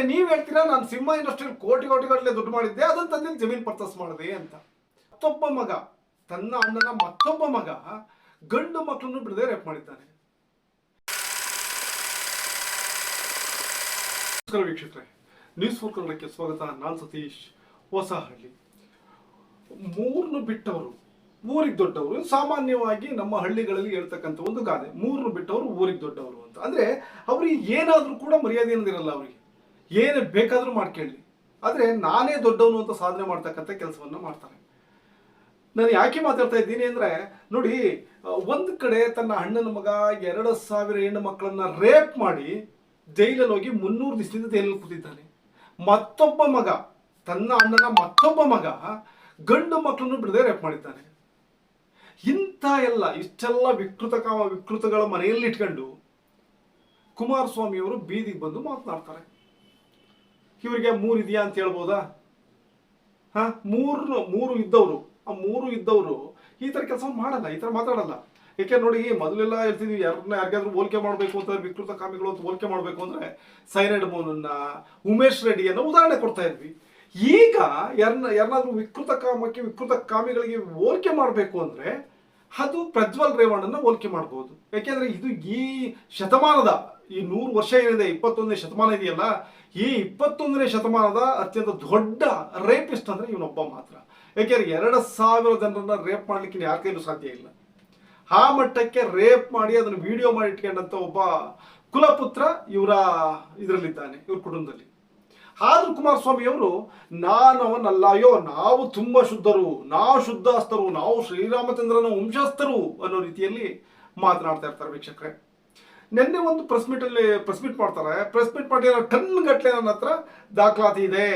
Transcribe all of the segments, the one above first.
ಆದ್ರೆ ನೀವ್ ಹೇಳ್ತೀರಾ, ನಾನು ಸಿಂಹ ಇಂಡಸ್ಟ್ರಿಯಲ್ಲಿ ಕೋಟಿ ಕೋಟಿ ಗಟ್ಟಲೆ ದುಡ್ಡು ಮಾಡಿದ್ದೆ ಅದನ್ನ ತಂದಿನ ಜಮೀನ್ ಪರ್ಚೇಸ್ ಮಾಡಿದೆ ಅಂತ. ಮತ್ತೊಬ್ಬ ಮಗ, ತನ್ನ ಅಣ್ಣನ ಮತ್ತೊಬ್ಬ ಮಗ, ಗಂಡು ಮಕ್ಕಳನ್ನು ಬಿಡದೆ ರೇಪ್ ಮಾಡಿದ್ದಾನೆ. ವೀಕ್ಷಕರೇ ನ್ಯೂಸ್ ಫೋರ್ ಕನ್ನಡಕ್ಕೆ ಸ್ವಾಗತ. ನಾನು ಸತೀಶ್ ಹೊಸಹಳ್ಳಿ. ಮೂರನ್ನು ಬಿಟ್ಟವರು, ಊರಿಗೆ ದೊಡ್ಡವರು, ಸಾಮಾನ್ಯವಾಗಿ ನಮ್ಮ ಹಳ್ಳಿಗಳಲ್ಲಿ ಹೇಳ್ತಕ್ಕಂಥ ಒಂದು ಗಾದೆ ಮೂರನ್ನು ಬಿಟ್ಟವರು, ಊರಿಗೆ ದೊಡ್ಡವರು ಅಂತ. ಅಂದ್ರೆ, ಅವ್ರಿಗೆ ಏನಾದರೂ ಕೂಡ ಮರ್ಯಾದೆ ಅನ್ನೋದಿರಲ್ಲ ಅವರಿಗೆ. ಏನೇ ಬೇಕಾದರೂ ಮಾಡ್ಕೊಳ್ಳಿ ಆದ್ರೆ ನಾನೇ ದೊಡ್ಡವನು ಅಂತ ಸಾಧನೆ ಮಾಡ್ತಕ್ಕಂಥ ಕೆಲಸವನ್ನ ಮಾಡ್ತಾರೆ. ನಾನು ಯಾಕೆ ಮಾತಾಡ್ತಾ ಇದ್ದೀನಿ ಅಂದ್ರೆ, ನೋಡಿ, ಒಂದು ಕಡೆ ತನ್ನ ಅಣ್ಣನ ಮಗ ಎರಡು ಸಾವಿರ ಹೆಣ್ಣು ಮಕ್ಕಳನ್ನ ರೇಪ್ ಮಾಡಿ ಜೈಲಲ್ಲಿ ಹೋಗಿ ಮುನ್ನೂರು ದಿವಸದಿಂದ ಜೈಲಲ್ಲಿ ಕೂತಿದ್ದಾನೆ. ಮತ್ತೊಬ್ಬ ಮಗ, ತನ್ನ ಅಣ್ಣನ ಮತ್ತೊಬ್ಬ ಮಗ ಗಂಡು ಮಕ್ಕಳನ್ನು ಬಿಡದೆ ರೇಪ್ ಮಾಡಿದ್ದಾನೆ. ಇಂಥ ಎಲ್ಲ, ಇಷ್ಟೆಲ್ಲ ವಿಕೃತ ವಿಕೃತಗಳ ಮನೆಯಲ್ಲಿ ಇಟ್ಕೊಂಡು ಕುಮಾರಸ್ವಾಮಿಯವರು ಬೀದಿಗೆ ಬಂದು ಮಾತನಾಡ್ತಾರೆ. ಇವರಿಗೆ ಮೂರು ಇದೆಯಾ ಅಂತ ಹೇಳ್ಬೋದಾ? ಹಾ ಮೂರು ಮೂರು ಇದ್ದವರು. ಆ ಮೂರು ಇದ್ದವರು ಈ ಥರ ಕೆಲಸ ಮಾಡಲ್ಲ, ಈ ಥರ ಮಾತಾಡಲ್ಲ. ಯಾಕೆ ನೋಡಿ ಮೊದಲೆಲ್ಲ ಹೇಳ್ತಿದ್ವಿ, ಯಾರನ್ನ ಯಾರಿಗಾದ್ರೂ ಹೋಲಿಕೆ ಮಾಡಬೇಕು ಅಂತ, ವಿಕೃತ ಕಾಮಿಗಳು ಅಂತ ಹೋಲಿಕೆ ಮಾಡಬೇಕು ಅಂದ್ರೆ ಸೈನೈಡ್ ಮೋನನ್ನ, ಉಮೇಶ್ ರೆಡ್ಡಿಯನ್ನು ಉದಾಹರಣೆ ಕೊಡ್ತಾ ಇದ್ವಿ. ಈಗ ಯಾರನ್ನ, ಯಾರನ್ನಾದ್ರೂ ವಿಕೃತ ಕಾಮಕ್ಕೆ, ವಿಕೃತ ಕಾಮಿಗಳಿಗೆ ಹೋಲಿಕೆ ಮಾಡಬೇಕು ಅಂದ್ರೆ ಅದು ಪ್ರಜ್ವಲ್ ರೇವಣ್ಣನ ಹೋಲಿಕೆ ಮಾಡ್ಬೋದು. ಯಾಕೆಂದ್ರೆ ಇದು ಈ ಶತಮಾನದ, ಈ ನೂರು ವರ್ಷ ಏನಿದೆ, ಇಪ್ಪತ್ತೊಂದನೇ ಶತಮಾನ ಇದೆಯಲ್ಲ ಈ ಇಪ್ಪತ್ತೊಂದನೇ ಶತಮಾನದ ಅತ್ಯಂತ ದೊಡ್ಡ ರೇಪಿಸ್ಟ್ ಅಂದ್ರೆ ಇವನೊಬ್ಬ ಮಾತ್ರ. ಯಾಕೆಂದ್ರೆ ಎರಡು ಸಾವಿರ ಜನರನ್ನ ರೇಪ್ ಮಾಡ್ಲಿಕ್ಕೆ ಯಾರ ಕೈಲೂ ಸಾಧ್ಯ ಇಲ್ಲ. ಆ ಮಟ್ಟಕ್ಕೆ ರೇಪ್ ಮಾಡಿ ಅದನ್ನು ವಿಡಿಯೋ ಮಾಡಿ ಇಟ್ಕೊಂಡಂತ ಒಬ್ಬ ಕುಲಪುತ್ರ ಇವರ ಇದರಲ್ಲಿದ್ದಾನೆ, ಇವ್ರ ಕುಟುಂಬದಲ್ಲಿ. ಆದ್ರೂ ಕುಮಾರಸ್ವಾಮಿಯವರು ನಾನು ಅವನಲ್ಲ, ಅಯ್ಯೋ, ನಾವು ತುಂಬಾ ಶುದ್ಧರು, ನಾವು ಶುದ್ಧಾಸ್ತರು, ನಾವು ಶ್ರೀರಾಮಚಂದ್ರನ ವಂಶಸ್ಥರು ಅನ್ನೋ ರೀತಿಯಲ್ಲಿ ಮಾತನಾಡ್ತಾ ಇರ್ತಾರೆ ವೀಕ್ಷಕರೇ. ನಿನ್ನೆ ಒಂದು ಪ್ರೆಸ್ ಮೀಟ್ ಅಲ್ಲಿ ಪ್ರೆಸ್ ಮೀಟ್ ಮಾಡ್ತಾರೆ. ಪ್ರೆಸ್ ಮೀಟ್ ಮಾಡಿ ಟನ್ ಗಟ್ಟಲೆ ನನ್ನ ಹತ್ರ ದಾಖಲಾತಿ ಇದೆ.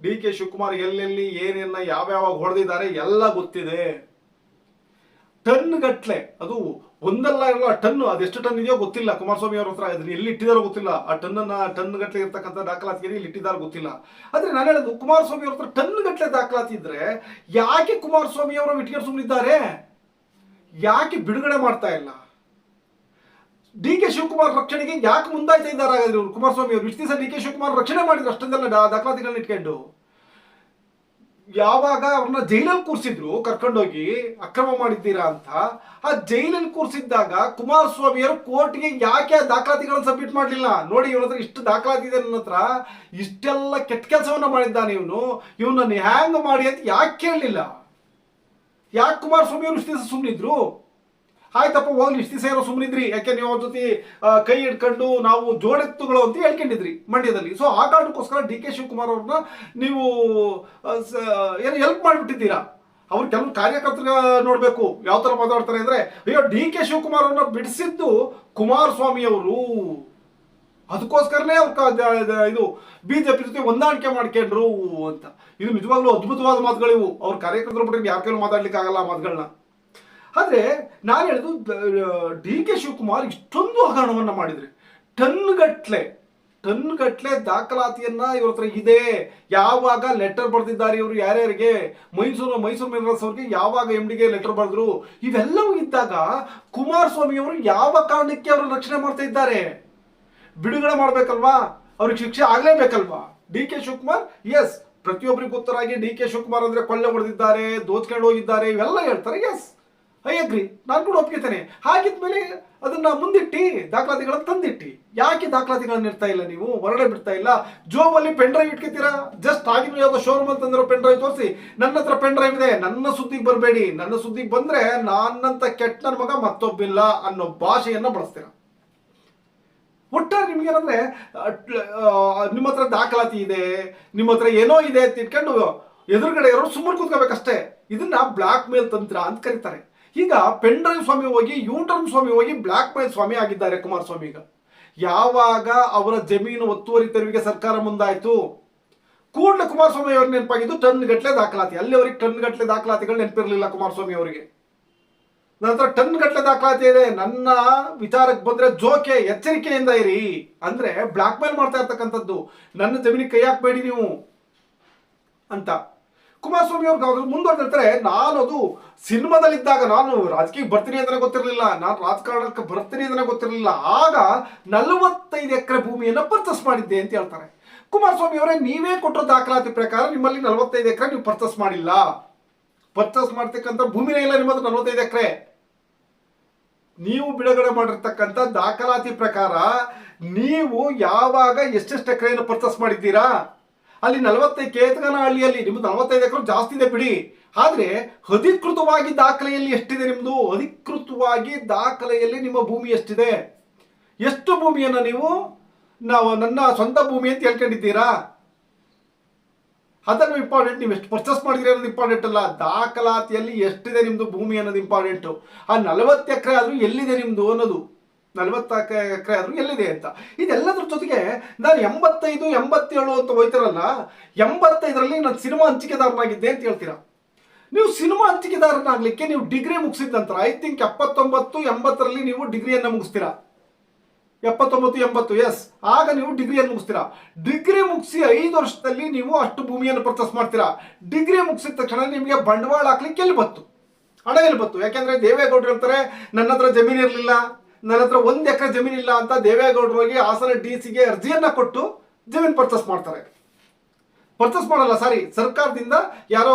ಡಿ ಕೆ ಶಿವಕುಮಾರ್ ಎಲ್ಲೆಲ್ಲಿ, ಏನೇನ, ಯಾವ್ಯಾವ ಹೊಡೆದಿದ್ದಾರೆ ಎಲ್ಲ ಗೊತ್ತಿದೆ. ಟನ್ ಗಟ್ಟಲೆ ಅದು ಒಂದಲ್ಲ ಇರಲ್ಲ, ಟನ್ ಅದೆಷ್ಟು ಟನ್ ಇದೆಯೋ ಗೊತ್ತಿಲ್ಲ. ಕುಮಾರಸ್ವಾಮಿ ಅವ್ರ ಹತ್ರ ಅದನ್ನ ಎಲ್ಲಿ ಇಟ್ಟಿದಾರೋ ಗೊತ್ತಿಲ್ಲ. ಆ ಟನ್ ಟನ್ ಗಟ್ಟಲೆ ಇರ್ತಕ್ಕಂಥ ದಾಖಲಾತಿ ಎಲ್ಲಿ ಇಟ್ಟಿದಾರೋ ಗೊತ್ತಿಲ್ಲ. ಆದ್ರೆ ನಾನು ಹೇಳೋದು, ಕುಮಾರಸ್ವಾಮಿ ಅವ್ರ ಹತ್ರ ಟನ್ ಗಟ್ಟಲೆ ದಾಖಲಾತಿ ಇದ್ರೆ ಯಾಕೆ ಕುಮಾರಸ್ವಾಮಿ ಅವರು ಇಟ್ಕೊಂಡು ಸುಮ್ಮನಿದ್ದಾರೆ ಯಾಕೆ ಬಿಡುಗಡೆ ಮಾಡ್ತಾ ಇಲ್ಲ? ಡಿ ಕೆ ಶಿವಕುಮಾರ್ ರಕ್ಷಣೆಗೆ ಯಾಕೆ ಮುಂದಾಯ್ತಾ ಇದ್ದಾರೆ ಹಾಗಾದ್ರೆ ಕುಮಾರ್ ಕುಮಾರಸ್ವಾಮಿ ಅವರು? ಇಷ್ಟು ದಿವಸ ಡಿ ಕೆ ಶಿವಕುಮಾರ್ ರಕ್ಷಣೆ ಮಾಡಿದ್ರು, ಅಷ್ಟೊಂದೆಲ್ಲ ದಾಖಲಾತಿಗಳನ್ನ ಇಟ್ಕೊಂಡು. ಯಾವಾಗ ಅವ್ರನ್ನ ಜೈಲಲ್ಲಿ ಕೂರಿಸಿದ್ರು, ಕರ್ಕೊಂಡೋಗಿ ಅಕ್ರಮ ಮಾಡಿದ್ದೀರಾ ಅಂತ, ಆ ಜೈಲಲ್ಲಿ ಕೂರಿಸಿದ್ದಾಗ ಕುಮಾರಸ್ವಾಮಿಯವರು ಕೋರ್ಟ್ಗೆ ಯಾಕೆ ಆ ದಾಖಲಾತಿಗಳನ್ನ ಸಬ್ಮಿಟ್ ಮಾಡಲಿಲ್ಲ? ನೋಡಿ ಇವನ ಹತ್ರ ಇಷ್ಟು ದಾಖಲಾತಿ ಇದೆ ನನ್ನ ಹತ್ರ, ಇಷ್ಟೆಲ್ಲ ಕೆಟ್ಟ ಕೆಲಸವನ್ನ ಮಾಡಿದ್ದಾನೆ ಇವನು, ಇವನನ್ನು ಹ್ಯಾಂಗ್ ಮಾಡಿ ಅಂತ ಯಾಕೆ ಕೇಳಲಿಲ್ಲ? ಯಾಕೆ ಕುಮಾರಸ್ವಾಮಿ ಅವರು ಇಷ್ಟು ದಿವಸ ಸುಮ್ಮನಿದ್ರು ಆಯ್ತಪ್ಪ, ಹೋಗ್ಲಿ, ಇಷ್ಟು ದಿವಸ ಏನೋ ಸುಮ್ಮನಿದ್ರಿ ಯಾಕೆ ನೀವು ಅವ್ರ ಜೊತೆ ಕೈ ಹಿಡ್ಕೊಂಡು ನಾವು ಜೋಡೆತ್ತುಗಳು ಅಂತ ಹೇಳ್ಕೊಂಡಿದ್ರಿ ಮಂಡ್ಯದಲ್ಲಿ. ಸೊ ಆ ಕಾರಣಕ್ಕೋಸ್ಕರ ಡಿ ಕೆ ಶಿವಕುಮಾರ್ ಅವ್ರನ್ನ ನೀವು ಏನು ಹೆಲ್ಪ್ ಮಾಡಿಬಿಟ್ಟಿದ್ದೀರಾ. ಅವ್ರು ಕೆಲವು ಕಾರ್ಯಕರ್ತರ ನೋಡಬೇಕು. ಯಾವ ಥರ ಮಾತಾಡ್ತಾರೆ ಅಂದರೆ, ಅಯ್ಯೋ, ಡಿ ಕೆ ಶಿವಕುಮಾರ್ ಅವ್ರನ್ನ ಬಿಡಿಸಿದ್ದು ಕುಮಾರಸ್ವಾಮಿ ಅವರು. ಅದಕ್ಕೋಸ್ಕರನೇ ಅವ್ರು ಇದು ಬಿಜೆಪಿ ಜೊತೆ ಹೊಂದಾಣಿಕೆ ಮಾಡ್ಕೊಂಡ್ರು ಅಂತ. ಇದು ನಿಜವಾಗ್ಲೂ ಅದ್ಭುತವಾದ ಮಾತುಗಳಿವು. ಅವ್ರ ಕಾರ್ಯಕರ್ತರ ಬಿಟ್ಟರೆ ಯಾರ ಕೈಲೂ ಮಾತಾಡ್ಲಿಕ್ಕೆ ಆಗಲ್ಲ ಮಾತುಗಳನ್ನ ಆದ್ರೆ ನಾನು ಹೇಳುದು ಡಿ ಕೆ ಶಿವಕುಮಾರ್ ಇಷ್ಟೊಂದು ಹಗರಣವನ್ನು ಮಾಡಿದ್ರೆ. ಟನ್ ಗಟ್ಲೆ ಟನ್ ಗಟ್ಲೆ ದಾಖಲಾತಿಯನ್ನ ಇವ್ರ ಹತ್ರ ಇದೆ. ಯಾವಾಗ ಲೆಟರ್ ಬರೆದಿದ್ದಾರೆ ಇವರು ಯಾರ್ಯಾರಿಗೆ? ಮೈಸೂರು ಮೈಸೂರು ಮಿನರಲ್ಸ್ ಅವ್ರಿಗೆ ಯಾವಾಗ ಎಂ ಡಿಗೆ ಲೆಟರ್ ಬರೆದ್ರು? ಇವೆಲ್ಲವೂ ಇದ್ದಾಗ ಕುಮಾರಸ್ವಾಮಿ ಅವರು ಯಾವ ಕಾರಣಕ್ಕೆ ಅವರು ರಕ್ಷಣೆ ಮಾಡ್ತಾ ಇದ್ದಾರೆ? ಬಿಡುಗಡೆ ಮಾಡಬೇಕಲ್ವಾ? ಅವ್ರಿಗೆ ಶಿಕ್ಷೆ ಆಗಲೇಬೇಕಲ್ವಾ? ಡಿ ಕೆ ಶಿವಕುಮಾರ್ ಎಸ್ ಪ್ರತಿಯೊಬ್ಬರಿಗೂ ಗೊತ್ತರಾಗಿ ಡಿ ಕೆ ಶಿವಕುಮಾರ್ ಅಂದ್ರೆ ಕೊಳ್ಳೆ ಹೊಡೆದಿದ್ದಾರೆ ದೋಚ್ಕೊಂಡು ಹೋಗಿದ್ದಾರೆ, ಇವೆಲ್ಲ ಹೇಳ್ತಾರೆ ಎಸ್ ಐ ಅಗ್ರಿ. ನಾನು ಕೂಡ ಒಪ್ಪಿರ್ತೇನೆ. ಹಾಗಿದ್ಮೇಲೆ ಅದನ್ನ ಮುಂದಿಟ್ಟಿ, ದಾಖಲಾತಿಗಳನ್ನು ತಂದಿಟ್ಟಿ. ಯಾಕೆ ದಾಖಲಾತಿಗಳನ್ನ ಇರ್ತಾ ಇಲ್ಲ ನೀವು? ಹೊರಗಡೆ ಬಿಡ್ತಾ ಇಲ್ಲ. ಜೋಬಲ್ಲಿ ಪೆನ್ ಡ್ರೈವ್ ಇಟ್ಕೊತೀರಾ? ಜಸ್ಟ್ ಆಗಿನ ಯಾವುದೋ ಶೋರೂಮ್ ತಂದಿರೋ ಪೆನ್ ಡ್ರೈವ್ ತೋರಿಸಿ. ನನ್ನ ಹತ್ರ ಪೆನ್ ಡ್ರೈವ್ ಇದೆ. ನನ್ನ ಸುದ್ದಿಗೆ ಬರಬೇಡಿ. ನನ್ನ ಸುದ್ದಿಗೆ ಬಂದ್ರೆ ನನ್ನಂತ ಕೆಟ್ಟ ನನ್ನ ಮಗ ಮತ್ತೊಬ್ಬಿಲ್ಲ ಅನ್ನೋ ಭಾಷೆಯನ್ನ ಬಳಸ್ತೀರಾ? ಒಟ್ಟಾರೆ ನಿಮ್ಗೆ ಏನಂದ್ರೆ ನಿಮ್ಮ ಹತ್ರ ದಾಖಲಾತಿ ಇದೆ, ನಿಮ್ಮ ಹತ್ರ ಏನೋ ಇದೆ ಅಂತ ಇಟ್ಕೊಂಡು ಎದುರುಗಡೆ ಇರೋರು ಸುಮ್ಮನೆ ಕೂತ್ಕೋಬೇಕಷ್ಟೇ. ಇದನ್ನ ಬ್ಲಾಕ್ ಮೇಲ್ ತಂತ್ರ ಅಂತ ಕರೀತಾರೆ. ಈಗ ಪೆನ್ ಡ್ರೈವ್ ಸ್ವಾಮಿ ಹೋಗಿ, ಯೂಟರ್ನ್ ಸ್ವಾಮಿ ಹೋಗಿ ಬ್ಲಾಕ್ ಮೇಲ್ ಸ್ವಾಮಿ ಆಗಿದ್ದಾರೆ ಕುಮಾರಸ್ವಾಮಿ ಈಗ. ಯಾವಾಗ ಅವರ ಜಮೀನು ಒತ್ತುವರಿ ತೆರವಿಗೆ ಸರ್ಕಾರ ಮುಂದಾಯಿತು? ಕೂಡಲೇ ಕುಮಾರಸ್ವಾಮಿ ಅವ್ರಿಗೆ ನೆನಪಾಗಿದ್ದು ಟನ್ ಗಟ್ಟಲೆ ದಾಖಲಾತಿ. ಅಲ್ಲಿ ಅವ್ರಿಗೆ ಟನ್ ಗಟ್ಟಲೆ ದಾಖಲಾತಿಗಳು ನೆನಪಿರಲಿಲ್ಲ ಕುಮಾರಸ್ವಾಮಿ ಅವರಿಗೆ. ನಂತರ ಟನ್ ಗಟ್ಟಲೆ ದಾಖಲಾತಿ ಇದೆ. ನನ್ನ ವಿಚಾರಕ್ಕೆ ಬಂದ್ರೆ ಜೋಕೆ, ಎಚ್ಚರಿಕೆಯಿಂದ ಇರಿ. ಅಂದ್ರೆ ಬ್ಲಾಕ್ ಮೇಲ್ ಮಾಡ್ತಾ ಇರ್ತಕ್ಕಂಥದ್ದು. ನನ್ನ ಜಮೀನಿಗೆ ಕೈ ಹಾಕ್ಬೇಡಿ ನೀವು ಅಂತ. ಕುಮಾರಸ್ವಾಮಿ ಅವ್ರು ಅದ್ರ ಮುಂದುವರೆದಿರ್ತಾರೆ ನಾನು ಅದು ಸಿನಿಮಾದಲ್ಲಿದ್ದಾಗ ನಾನು ರಾಜಕೀಯಕ್ಕೆ ಬರ್ತೀನಿ ಅಂದ್ರೆ ಗೊತ್ತಿರಲಿಲ್ಲ, ನಾನು ರಾಜಕಾರಣಕ್ಕೆ ಬರ್ತೀನಿ ಅಂದ್ರೆ ಗೊತ್ತಿರಲಿಲ್ಲ, ಆಗ ನಲವತ್ತೈದು ಎಕರೆ ಭೂಮಿಯನ್ನು ಪರ್ಚೇಸ್ ಮಾಡಿದ್ದೆ ಅಂತ ಹೇಳ್ತಾರೆ. ಕುಮಾರಸ್ವಾಮಿ ಅವರೇ, ನೀವೇ ಕೊಟ್ಟಿರೋ ದಾಖಲಾತಿ ಪ್ರಕಾರ ನಿಮ್ಮಲ್ಲಿ ನಲವತ್ತೈದು ಎಕರೆ ನೀವು ಪರ್ಚೇಸ್ ಮಾಡಿಲ್ಲ. ಪರ್ಚೇಸ್ ಮಾಡ್ತಕ್ಕಂಥ ಭೂಮಿನೇ ಇಲ್ಲ ನಿಮ್ಮದು ನಲವತ್ತೈದು ಎಕರೆ. ನೀವು ಬಿಡುಗಡೆ ಮಾಡಿರ್ತಕ್ಕಂಥ ದಾಖಲಾತಿ ಪ್ರಕಾರ ನೀವು ಯಾವಾಗ ಎಷ್ಟೆಷ್ಟು ಎಕರೆಯನ್ನು ಪರ್ಚೇಸ್ ಮಾಡಿದ್ದೀರಾ? ಅಲ್ಲಿ ನಲವತ್ತೈದು ಕೇತಗನಹಳ್ಳಿಯಲ್ಲಿ ನಿಮ್ದು ನಲವತ್ತೈದು ಎಕರೆ ಜಾಸ್ತಿ ಇದೆ ಬಿಡಿ. ಆದರೆ ಅಧಿಕೃತವಾಗಿ ದಾಖಲೆಯಲ್ಲಿ ಎಷ್ಟಿದೆ ನಿಮ್ಮದು ಅಧಿಕೃತವಾಗಿ ದಾಖಲೆಯಲ್ಲಿ ನಿಮ್ಮ ಭೂಮಿ ಎಷ್ಟಿದೆ? ಎಷ್ಟು ಭೂಮಿಯನ್ನು ನೀವು, ನಾವು ನನ್ನ ಸ್ವಂತ ಭೂಮಿ ಅಂತ ಹೇಳ್ಕೊಂಡಿದ್ದೀರಾ? ಅದನ್ನು ಇಂಪಾರ್ಟೆಂಟ್ ನೀವು ಎಷ್ಟು ಪರ್ಚೇಸ್ ಮಾಡಿದ್ರೆ ಅನ್ನೋದು ಇಂಪಾರ್ಟೆಂಟ್ ಅಲ್ಲ. ದಾಖಲಾತಿಯಲ್ಲಿ ಎಷ್ಟಿದೆ ನಿಮ್ಮದು ಭೂಮಿ ಅನ್ನೋದು ಇಂಪಾರ್ಟೆಂಟು ಆ ನಲವತ್ತು ಎಕರೆ ಆದರೂ ಎಲ್ಲಿದೆ ನಿಮ್ಮದು ಅನ್ನೋದು. ನಲವತ್ತು ಎಕರೆ ಆದರೂ ಎಲ್ಲಿದೆ ಅಂತ. ಇದೆಲ್ಲದ್ರ ಜೊತೆಗೆ ನಾನು ಎಂಬತ್ತೈದು, ಎಂಬತ್ತೇಳು ಅಂತ ಹೋಯ್ತಾರಲ್ಲ, ಎಂಬತ್ತೈದರಲ್ಲಿ ನಾನು ಸಿನಿಮಾ ಹಂಚಿಕೆದಾರನಾಗಿದ್ದೆ ಅಂತ ಹೇಳ್ತೀರಾ? ನೀವು ಸಿನಿಮಾ ಹಂಚಿಕೆದಾರನಾಗಲಿಕ್ಕೆ ನೀವು ಡಿಗ್ರಿ ಮುಗಿಸಿದ ನಂತರ ಐ ಥಿಂಕ್ ಎಪ್ಪತ್ತೊಂಬತ್ತು, ಎಂಬತ್ತರಲ್ಲಿ ನೀವು ಡಿಗ್ರಿಯನ್ನು ಮುಗಿಸ್ತೀರಾ? ಎಪ್ಪತ್ತೊಂಬತ್ತು, ಎಂಬತ್ತು ಎಸ್ ಆಗ ನೀವು ಡಿಗ್ರಿಯನ್ನು ಮುಗಿಸ್ತೀರಾ? ಡಿಗ್ರಿ ಮುಗಿಸಿ ಐದು ವರ್ಷದಲ್ಲಿ ನೀವು ಅಷ್ಟು ಭೂಮಿಯನ್ನು ಪರ್ಚೇಸ್ ಮಾಡ್ತೀರಾ? ಡಿಗ್ರಿ ಮುಗಿಸಿದ ತಕ್ಷಣ ನಿಮಗೆ ಬಂಡವಾಳ ಹಾಕ್ಲಿಕ್ಕೆ ಎಲ್ಲಿ ಬತ್ತು? ಹಣ ಎಲ್ಲಿ ಬತ್ತು? ಯಾಕೆಂದ್ರೆ ದೇವೇಗೌಡರು ಹೇಳ್ತಾರೆ ನನ್ನ ಹತ್ರ ಜಮೀನು ಇರಲಿಲ್ಲ. ನನ್ನ ಹತ್ರ ಒಂದು ಎಕರೆ ಜಮೀನು ಇಲ್ಲ ಅಂತ ದೇವೇಗೌಡರು ಹೋಗಿ ಹಾಸನ ಡಿ ಸಿಗೆ ಅರ್ಜಿಯನ್ನ ಕೊಟ್ಟು ಜಮೀನು ಪರ್ಚೇಸ್ ಮಾಡ್ತಾರೆ. ಪರ್ಚೇಸ್ ಮಾಡಲ್ಲ ಸಾರಿ ಸರ್ಕಾರದಿಂದ ಯಾರೋ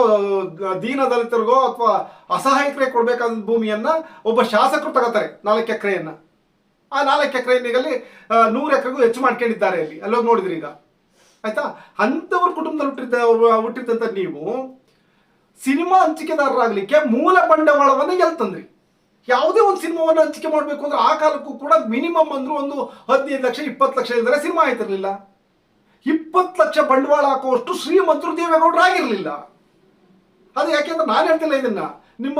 ದೀನ ದಲಿತರಿಗೋ ಅಥವಾ ಅಸಹಾಯಕರಿಗೆ ಕೊಡಬೇಕಾದ ಭೂಮಿಯನ್ನ ಒಬ್ಬ ಶಾಸಕರು ತಗೋತಾರೆ ನಾಲ್ಕು ಎಕರೆಯನ್ನ. ಆ ನಾಲ್ಕು ಎಕರೆ ಈಗಲ್ಲಿ ನೂರು ಎಕರೆಗೂ ಹೆಚ್ಚು ಮಾಡ್ಕೊಂಡಿದ್ದಾರೆ ಅಲ್ಲಿ. ಅಲ್ಲೋಗಿ ನೋಡಿದ್ರಿ ಈಗ. ಆಯ್ತಾ? ಅಂಥವ್ರ ಕುಟುಂಬದಲ್ಲಿ ಹುಟ್ಟಿದ್ದ, ಹುಟ್ಟಿದ್ದಂತ ನೀವು ಸಿನಿಮಾ ಹಂಚಿಕೆದಾರರಾಗಲಿಕ್ಕೆ ಮೂಲ ಬಂಡವಾಳವನ್ನು ಎಲ್ಲಿ ತಂದ್ರಿ ಯಾವುದೇ ಒಂದು ಸಿನಿಮಾವನ್ನು ಹಂಚಿಕೆ ಮಾಡಬೇಕು ಅಂದ್ರೆ ಆ ಕಾಲಕ್ಕೂ ಕೂಡ ಮಿನಿಮಮ್ ಅಂದ್ರೂ ಒಂದು ಹದಿನೈದು ಲಕ್ಷ, ಇಪ್ಪತ್ತು ಲಕ್ಷ ಇದ್ದರೆ ಸಿನಿಮಾ ಆಯ್ತಿರಲಿಲ್ಲ. ಇಪ್ಪತ್ತು ಲಕ್ಷ ಬಂಡವಾಳ ಹಾಕುವಷ್ಟು ಶ್ರೀಮಂತರು ದೇವೇಗೌಡರು ಆಗಿರಲಿಲ್ಲ. ಅದು ಯಾಕೆಂದ್ರೆ ನಾನು ಹೇಳ್ತಿಲ್ಲ ಇದನ್ನ. ನಿಮ್ಮ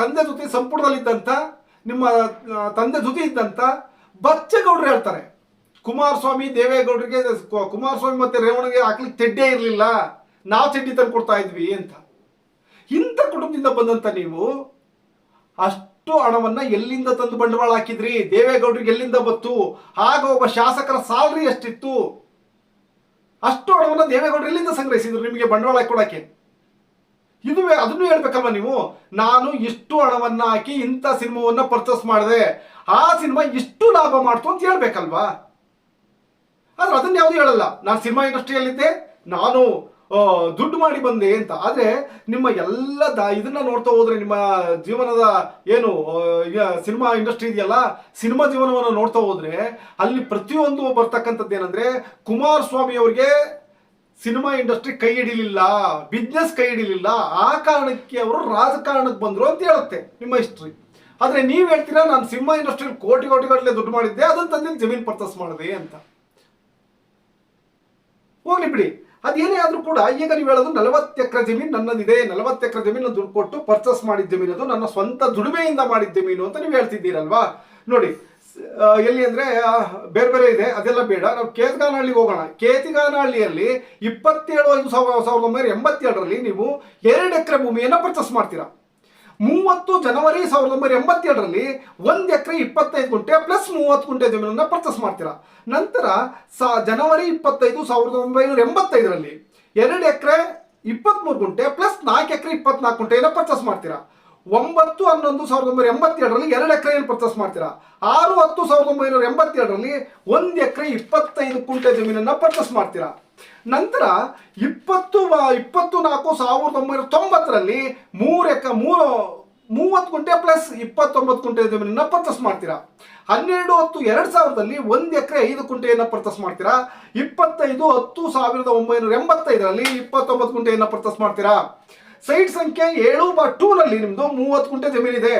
ತಂದೆ ಜೊತೆ ಸಂಪುಟದಲ್ಲಿದ್ದಂಥ ನಿಮ್ಮ ತಂದೆ ಜೊತೆ ಇದ್ದಂಥ ಬಚ್ಚೇಗೌಡರು ಹೇಳ್ತಾರೆ. ಕುಮಾರಸ್ವಾಮಿ ದೇವೇಗೌಡರಿಗೆ ಕುಮಾರಸ್ವಾಮಿ ಮತ್ತೆ ರೇವಣಗೆ ಹಾಕ್ಲಿಕ್ಕೆ ತೆಡ್ಡೆ ಇರಲಿಲ್ಲ. ನಾವು ತೆಡ್ಡಿ ತಂದು ಕೊಡ್ತಾ ಇದ್ವಿ ಅಂತ. ಇಂಥ ಕುಟುಂಬದಿಂದ ಬಂದಂತ ನೀವು ಅಷ್ಟು ಹಣವನ್ನ ಎಲ್ಲಿಂದ ತಂದು ಬಂಡವಾಳ ಹಾಕಿದ್ರಿ? ದೇವೇಗೌಡರಿಗೆ ಎಲ್ಲಿಂದ ಬತ್ತು ಆಗ ಒಬ್ಬ ಶಾಸಕರ ಸಾಲರಿ ಎಷ್ಟಿತ್ತು? ಅಷ್ಟು ಹಣವನ್ನ ದೇವೇಗೌಡರು ಎಲ್ಲಿಂದ ಸಂಗ್ರಹಿಸಿದ್ರು ನಿಮಗೆ ಬಂಡವಾಳ ಕೊಡಕ್ಕೆ ಇದುವೇ ಅದನ್ನು ಹೇಳ್ಬೇಕಲ್ವ ನೀವು? ನಾನು ಇಷ್ಟು ಹಣವನ್ನ ಹಾಕಿ ಇಂಥ ಸಿನಿಮಾವನ್ನ ಪರ್ಚೇಸ್ ಮಾಡಿದೆ. ಆ ಸಿನಿಮಾ ಇಷ್ಟು ಲಾಭ ಮಾಡ್ತು ಅಂತ ಹೇಳ್ಬೇಕಲ್ವಾ? ಆದ್ರೆ ಅದನ್ನ ಯಾವ್ದು ಹೇಳಲ್ಲ. ನಾನು ಸಿನಿಮಾ ಇಂಡಸ್ಟ್ರಿಯಲ್ಲಿದ್ದೆ ನಾನು ದುಡ್ಡು ಮಾಡಿ ಬಂದೆ ಅಂತ. ಆದರೆ ನಿಮ್ಮ ಎಲ್ಲ ದ, ಇದನ್ನ ನೋಡ್ತಾ ಹೋದ್ರೆ ನಿಮ್ಮ ಜೀವನದ ಏನು ಸಿನಿಮಾ ಇಂಡಸ್ಟ್ರಿ ಇದೆಯಲ್ಲ, ಸಿನಿಮಾ ಜೀವನವನ್ನು ನೋಡ್ತಾ ಹೋದ್ರೆ ಅಲ್ಲಿ ಪ್ರತಿಯೊಂದು ಬರ್ತಕ್ಕಂಥದ್ದು ಏನಂದ್ರೆ ಕುಮಾರಸ್ವಾಮಿ ಅವರಿಗೆ ಸಿನಿಮಾ ಇಂಡಸ್ಟ್ರಿ ಕೈ ಹಿಡಿಲಿಲ್ಲ ಬಿಸ್ನೆಸ್ ಕೈ ಹಿಡಿಲಿಲ್ಲ, ಆ ಕಾರಣಕ್ಕೆ ಅವರು ರಾಜಕಾರಣಕ್ಕೆ ಬಂದರು ಅಂತ ಹೇಳುತ್ತೆ ನಿಮ್ಮ ಹಿಸ್ಟ್ರಿ ಆದರೆ ನೀವು ಹೇಳ್ತೀರಾ, ನಾನು ಸಿನಿಮಾ ಇಂಡಸ್ಟ್ರಿ ಕೋಟಿ ಕೋಟಿಗಟ್ಟಲೆ ದುಡ್ಡು ಮಾಡಿದ್ದೆ, ಅದನ್ನ ತಂದು ಜಮೀನು ಪರ್ಚೇಸ್ ಮಾಡಿದೆ ಅಂತ. ಹೋಗ್ಲಿ ಬಿಡಿ. ಅದೇನೇ ಆದರೂ ಕೂಡ, ಈಗ ನೀವು ಹೇಳೋದು ನಲವತ್ತು ಎಕರೆ ಜಮೀನು ನನ್ನದಿದೆ, ನಲವತ್ತು ಎಕರೆ ಜಮೀನು ದುಡ್ಡು ಕೊಟ್ಟು ಪರ್ಚೇಸ್ ಮಾಡಿದ ಜಮೀನು ಅದು, ನನ್ನ ಸ್ವಂತ ದುಡಿಮೆಯಿಂದ ಮಾಡಿದ ಜಮೀನು ಅಂತ ನೀವು ಹೇಳ್ತಿದ್ದೀರಲ್ವಾ? ನೋಡಿ ಎಲ್ಲಿ ಅಂದ್ರೆ ಬೇರೆ ಬೇರೆ ಇದೆ, ಅದೆಲ್ಲ ಬೇಡ. ನಾವು ಕೇತಗಾನಹಳ್ಳಿಗೆ ಹೋಗೋಣ. ಕೇತಗಾನಹಳ್ಳಿಯಲ್ಲಿ ಇಪ್ಪತ್ತೇಳು ಐದು ಸಾವಿರ, ಸಾವಿರದ ಒಂಬೈನೂರ ಎಂಬತ್ತೇಳರಲ್ಲಿ ನೀವು ಎರಡು ಎಕರೆ ಭೂಮಿಯನ್ನು ಪರ್ಚೇಸ್ ಮಾಡ್ತೀರಾ. ಮೂವತ್ತು ಜನವರಿ ಸಾವಿರದ ಒಂಬೈನೂರ ಎಂಬತ್ತೆರಡರಲ್ಲಿ ಒಂದು ಎಕರೆ ಇಪ್ಪತ್ತೈದು ಗುಂಟೆ ಪ್ಲಸ್ ಮೂವತ್ತು ಗುಂಟೆ ಜಮೀನನ್ನು ಪರ್ಚೇಸ್ ಮಾಡ್ತೀರಾ. ನಂತರ ಸಾ, ಜನವರಿ ಇಪ್ಪತ್ತೈದು ಸಾವಿರದ ಒಂಬೈನೂರ ಎಂಬತ್ತೈದರಲ್ಲಿ ಎರಡು ಎಕರೆ ಇಪ್ಪತ್ತ್ಮೂರು ಗುಂಟೆ ಪ್ಲಸ್ ನಾಲ್ಕು ಎಕರೆ ಇಪ್ಪತ್ನಾಲ್ಕು ಗುಂಟೆಯನ್ನು ಪರ್ಚೇಸ್ ಮಾಡ್ತೀರಾ. ಒಂಬತ್ತು, ಹನ್ನೊಂದು, ಸಾವಿರದ ಒಂಬೈನೂರ ಎಂಬತ್ತೆರಡರಲ್ಲಿ ಎರಡು ಏನು ಪರ್ಚೇಸ್ ಮಾಡ್ತೀರಾ? ಆರು, ಹತ್ತು, ಸಾವಿರದ ಒಂಬೈನೂರ ಎಂಬತ್ತೆರಡರಲ್ಲಿ ಒಂದು ಎಕರೆ ಇಪ್ಪತ್ತೈದು ಕುಂಟೆ ಜಮೀನನ್ನು ಪರ್ಚೇಸ್ ಮಾಡ್ತೀರಾ? ನಂತರ ಇಪ್ಪತ್ತು ಇಪ್ಪತ್ತು ನಾಲ್ಕು, ಸಾವಿರದ ಒಂಬೈನೂರ ತೊಂಬತ್ತರಲ್ಲಿ ಮೂರು ಎಕ, ಮೂರು, ಮೂವತ್ತು ಗುಂಟೆ ಪ್ಲಸ್ ಇಪ್ಪತ್ತೊಂಬತ್ತು ಕುಂಟೆ ಜಮೀನನ್ನು ಪರ್ಚೇಸ್ ಮಾಡ್ತೀರಾ? ಹನ್ನೆರಡು, ಹತ್ತು, ಎರಡು ಸಾವಿರದಲ್ಲಿ ಒಂದು ಎಕರೆ ಐದು ಕುಂಟೆಯನ್ನು ಪರ್ಚೇಸ್ ಮಾಡ್ತೀರಾ? ಇಪ್ಪತ್ತೈದು, ಹತ್ತು ಸಾವಿರದ ಒಂಬೈನೂರ ಎಂಬತ್ತೈದರಲ್ಲಿ ಇಪ್ಪತ್ತೊಂಬತ್ತು ಕುಂಟೆಯನ್ನು ಪರ್ಚೇಸ್ ಮಾಡ್ತೀರಾ? ಸೈಟ್ ಸಂಖ್ಯೆ ಏಳು ಬಾರ್ ಟೂನಲ್ಲಿ ನಿಮ್ಮದು ಮೂವತ್ತು ಕುಂಟೆ ಜಮೀನಿದೆ.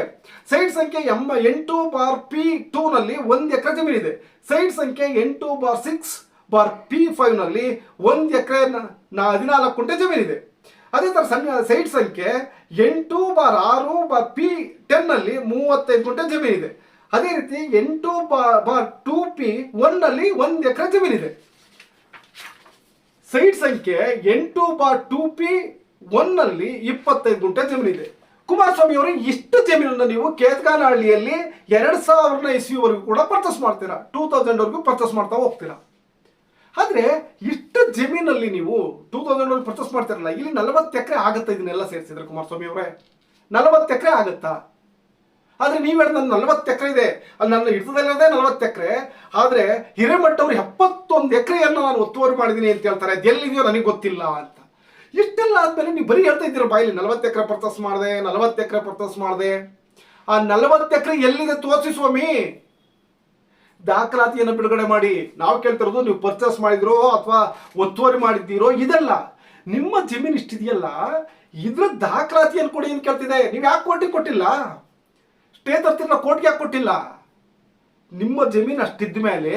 ಸೈಟ್ ಸಂಖ್ಯೆ ಎಂಬ ಎಂಟು ಬಾರ್ ಪಿ ಟೂನಲ್ಲಿ ಒಂದು ಎಕರೆ ಜಮೀನಿದೆ. ಸೈಟ್ ಸಂಖ್ಯೆ ಎಂಟು ಬಾರ್ ಸಿಕ್ಸ್ ಬಾರ್ ಪಿ ಫೈವ್ನಲ್ಲಿ ಒಂದು ಎಕರೆ ಹದಿನಾಲ್ಕು ಕುಂಟೆ ಜಮೀನಿದೆ. ಅದೇ ಥರ ಸಣ್ಣ ಸೈಟ್ ಸಂಖ್ಯೆ ಎಂಟು ಬಾರ್ ಆರು ಬಾರ್ ಪಿ ಟೆನ್ನಲ್ಲಿ ಮೂವತ್ತೈದು ಕುಂಟೆ ಜಮೀನಿದೆ. ಅದೇ ರೀತಿ ಎಂಟು ಬಾರ್ ಬಾರ್ ಟೂ ಪಿ ಒನ್ನಲ್ಲಿ ಒಂದು ಎಕರೆ ಜಮೀನಿದೆ. ಸೈಟ್ ಸಂಖ್ಯೆ ಎಂಟು ಬಾರ್ ಟೂ ಪಿ ಒನ್ನಲ್ಲಿ ಇಪ್ಪತ್ತೈದು ಗುಂಟೆ ಜಮೀನಿದೆ ಕುಮಾರಸ್ವಾಮಿ ಅವರು ಇಷ್ಟು ಜಮೀನನ್ನು ನೀವು ಕೇತ್ಗಾನಹಳ್ಳಿಯಲ್ಲಿ ಎರಡು ಸಾವಿರದ ಇಸ್ವಿವರೆಗೂ ಕೂಡ ಪರ್ಚೇಸ್ ಮಾಡ್ತೀರಾ? ಟೂ ತೌಸಂಡ್ವರೆಗೂ ಪರ್ಚೇಸ್ ಮಾಡ್ತಾ ಹೋಗ್ತೀರಾ? ಆದರೆ ಇಷ್ಟು ಜಮೀನಲ್ಲಿ ನೀವು ಟೂ ತೌಸಂಡ್ ಪರ್ಚೇಸ್ ಮಾಡ್ತಿರಲ್ಲ, ಇಲ್ಲಿ ನಲವತ್ತು ಎಕರೆ ಆಗುತ್ತೆ ಇದನ್ನೆಲ್ಲ ಸೇರಿಸಿದ್ರೆ ಕುಮಾರಸ್ವಾಮಿ ಅವರೇ? ನಲವತ್ತು ಎಕರೆ ಆಗುತ್ತಾ? ಆದ್ರೆ ನೀವು ಹೇಳಿದ ನನ್ನ ನಲವತ್ತು ಎಕರೆ ಇದೆ. ಅಲ್ಲಿ ನನ್ನ ಹಿಡಿತದಲ್ಲಿರೋದೇ ನಲವತ್ತು ಎಕರೆ. ಆದ್ರೆ ಹಿರೇಮಠವ್ರು ಎಪ್ಪತ್ತೊಂದು ಎಕರೆಯನ್ನು ನಾನು ಒತ್ತುವರಿ ಮಾಡಿದ್ದೀನಿ ಅಂತ ಹೇಳ್ತಾರೆ. ಎಲ್ಲಿದೆಯೋ ನನಗೆ ಗೊತ್ತಿಲ್ಲ ಅಂತ. ಇಷ್ಟೆಲ್ಲ ಆದ್ಮೇಲೆ ನೀವು ಬರೀ ಹೇಳ್ತಾ ಇದ್ದೀರ, ಬಾಯಲ್ಲಿ ನಲವತ್ತು ಎಕರೆ ಪರ್ಚೇಸ್ ಮಾಡಿದೆ, ನಲವತ್ತು ಎಕರೆ ಪರ್ಚೇಸ್ ಮಾಡಿದೆ. ಆ ನಲವತ್ತು ಎಕರೆ ಎಲ್ಲಿದೆ ತೋರಿಸಿ ಸ್ವಾಮಿ? ದಾಖಲಾತಿಯನ್ನು ಬಿಡುಗಡೆ ಮಾಡಿ. ನಾವು ಕೇಳ್ತಿರೋದು ನೀವು ಪರ್ಚೇಸ್ ಮಾಡಿದ್ರೋ ಅಥವಾ ಒತ್ತುವರಿ ಮಾಡಿದ್ದೀರೋ, ಇದೆಲ್ಲ ನಿಮ್ಮ ಜಮೀನು ಇಷ್ಟಿದೆಯಲ್ಲ, ಇದ್ರ ದಾಖಲಾತಿಯನ್ನು ಕೊಡಿ ಅಂತ ಕೇಳ್ತಿದೆ. ನೀವು ಯಾಕೆ ಕೋರ್ಟಿಗೆ ಕೊಟ್ಟಿಲ್ಲ? ಸ್ಟೇ ತರ್ತಿರಲ್ಲ, ಕೋರ್ಟ್ಗೆ ಯಾಕೆ ಕೊಟ್ಟಿಲ್ಲ? ನಿಮ್ಮ ಜಮೀನು ಅಷ್ಟಿದ್ದ ಮೇಲೆ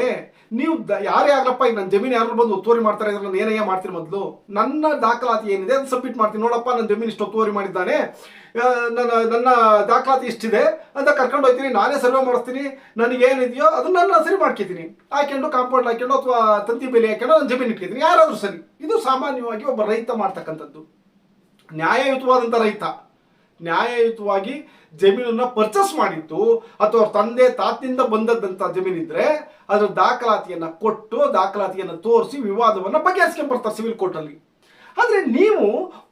ನೀವು ಯಾರೇ ಆಗಲಪ್ಪ ಈಗ ನನ್ನ ಜಮೀನು ಯಾರು ಬಂದು ಒತ್ತುವರಿ ಮಾಡ್ತಾರೆ ನಾನು ಏನೇ ಮಾಡ್ತೀನಿ ಮೊದಲು? ನನ್ನ ದಾಖಲಾತಿ ಏನಿದೆ ಅದು ಸಬ್ಮಿಟ್ ಮಾಡ್ತೀನಿ. ನೋಡಪ್ಪ ನನ್ನ ಜಮೀನು ಇಷ್ಟು ಒತ್ತುವರಿ ಮಾಡಿದ್ದಾನೆ. ನನ್ನ ನನ್ನ ದಾಖಲಾತಿ ಇಷ್ಟಿದೆ. ಅಂತ ಕರ್ಕೊಂಡು ಹೋಗ್ತೀನಿ. ನಾನೇ ಸರ್ವೆ ಮಾಡಿಸ್ತೀನಿ. ನನಗೇನಿದೆಯೋ ಅದನ್ನ ನಾನು ಸರಿ ಮಾಡ್ಕೊತೀನಿ ಹಾಕೊಂಡು ಕಾಂಪೌಂಡ್ ಹಾಕೊಂಡು ಅಥವಾ ತಂತಿ ಬೇಲಿ ಹಾಕೊಂಡು ನನ್ನ ಜಮೀನು ಇಟ್ಕೊತೀನಿ ಯಾರಾದರೂ ಸರಿ. ಇದು ಸಾಮಾನ್ಯವಾಗಿ ಒಬ್ಬ ರೈತ ಮಾಡ್ತಕ್ಕಂಥದ್ದು. ನ್ಯಾಯಯುತವಾದಂಥ ರೈತ. ನ್ಯಾಯಯುತವಾಗಿ ಜಮೀನನ್ನು ಪರ್ಚೇಸ್ ಮಾಡಿತ್ತು. ಅಥವಾ ತಂದೆ ತಾತಿಂದ ಬಂದದ್ದಂಥ ಜಮೀನಿದ್ರೆ ಅದರ ದಾಖಲಾತಿಯನ್ನು ಕೊಟ್ಟು ದಾಖಲಾತಿಯನ್ನು ತೋರಿಸಿ ವಿವಾದವನ್ನು ಬಗೆಹರಿಸ್ಕೊಂಡು ಬರ್ತಾರೆ ಸಿವಿಲ್ ಕೋರ್ಟಲ್ಲಿ ಆದರೆ ನೀವು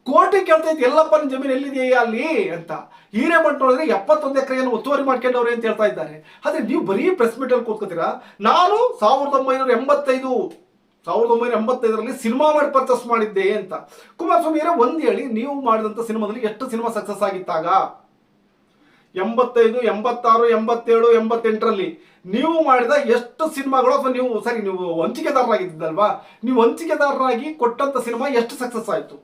ಕೋರ್ಟಿಗೆ ಕೇಳ್ತಾ ಇದ್ದು ಎಲ್ಲಪ್ಪನ ಜಮೀನು ಎಲ್ಲಿದೆಯಾ ಅಲ್ಲಿ ಅಂತ. ಹಿರೇಮಠ ನೋಡಿದ್ರೆ ಎಪ್ಪತ್ತೊಂದು ಎಕರೆಯನ್ನು ಒತ್ತುವರಿ ಮಾಡ್ಕೊಂಡವ್ರೆ ಅಂತ ಹೇಳ್ತಾ ಇದ್ದಾರೆ. ಆದರೆ ನೀವು ಬರೀ ಪ್ರೆಸ್ ಮೀಟ್ ಅಲ್ಲಿ ಕೂತ್ಕೋತೀರಾ? ನಾನು ಸಾವಿರದ ಒಂಬೈನೂರ ಎಂಬತ್ತೈದು ಸಾವಿರದ ಒಂಬೈನೂರ ಎಂಬತ್ತೈದರಲ್ಲಿ ಸಿನಿಮಾ ಮಾಡಿ ಪರ್ಚೇಸ್ ಮಾಡಿದ್ದೆ ಅಂತ. ಕುಮಾರಸ್ವಾಮಿ ಒಂದು ಹೇಳಿ, ನೀವು ಮಾಡಿದಂಥ ಸಿನಿಮಾದಲ್ಲಿ ಎಷ್ಟು ಸಿನಿಮಾ ಸಕ್ಸಸ್ ಆಗಿತ್ತಾಗ? ಎಂಬತ್ತೈದು, ಎಂಬತ್ತಾರು, ಎಂಬತ್ತೇಳು, ಎಂಬತ್ತೆಂಟರಲ್ಲಿ ನೀವು ಮಾಡಿದ ಎಷ್ಟು ಸಿನಿಮಾಗಳು ಅಥವಾ ನೀವು, ಸರಿ, ನೀವು ಹಂಚಿಕೆದಾರರಾಗಿದ್ದಲ್ವಾ ನೀವು ಹಂಚಿಕೆದಾರರಾಗಿ ಕೊಟ್ಟಂಥ ಸಿನಿಮಾ ಎಷ್ಟು ಸಕ್ಸಸ್ ಆಯಿತು?